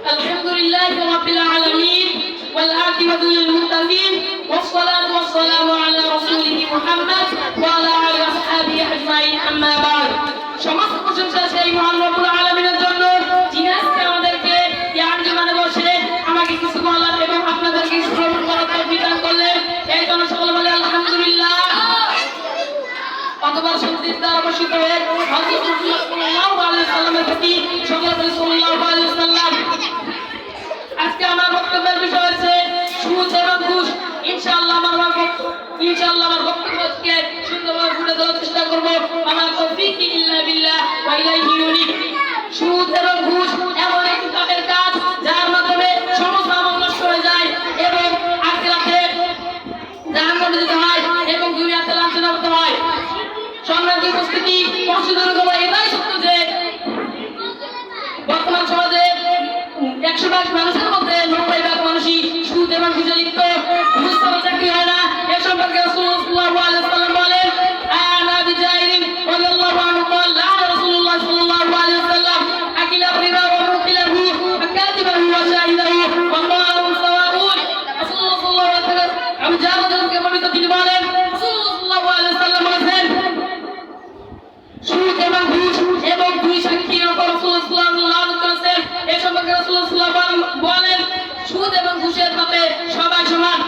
الحمد لله رب العالمين والعاقبة للمتقين والصلاة والسلام على رسوله محمد وعلى آله وصحبه أجمعين أما بعد সমস্ত প্রশংসা সেই মহান রব্বুল আলামিনের জন্য যিনি আজকে আমাদেরকে এই আঞ্জুমানে বসে আমাকে কিছু বলার এবং আপনাদেরকে কিছু শ্রবণ করার তৌফিক দান করলেন এই জন্য সকলে বলে আলহামদুলিল্লাহ অথবা সত্যির দ্বারা বসিত হয়ে হযরত মুহাম্মদ সাল্লাল্লাহু আলাইহি সাল্লামের প্রতি সকলে বলে এবং ঘুষ, ইনশাআল্লাহ আমার বক্তব্য ইনশাআল্লাহ আমার বক্তব্যকে সুন্দরভাবে ফুটে তোলার চেষ্টা করব। আমার তৌফিক ইল্লা বিল্লাহ ওয়া ইলাইহি ইউনিক। এবং ঘুষ এমন একটি পাপের কাজ, যার মাধ্যমে সমস্ত আমল নষ্ট হয়ে যায় এবং আখিরাতে জাহান্নামে যেতে হয় এবং দুনিয়াতে লাঞ্ছনা হতে হয়। সম্রাজ্য উপস্থিতি পশুদের উপর এটাই সত্য যে বর্তমান সমাজে একশো ভাগ মানুষের আবু জাহলকে বর্ণিত তিনি বলেন রাসূলুল্লাহ সাল্লাল্লাহু আলাইহি সুদ এবং ঘুষ এবং দুই সাক্ষীর উপর রাসূলুল্লাহ লানত করেছেন এই সম্পর্কে সবাই সমান।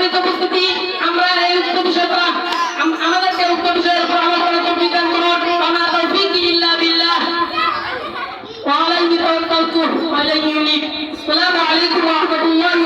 সম্মানিত উপস্থিতি, আমরা এই উক্ত বিষয়টা আমাদেরকে উক্ত বিষয়ের উপর আমার কোনো কবিতা কোনো তৌফিক ইল্লা বিল্লাহ। ওয়ালাইহি তাওফিক ওয়ালাইহি ইউনিক আসসালামু আলাইকুম ওয়া রাহমাতুল্লাহি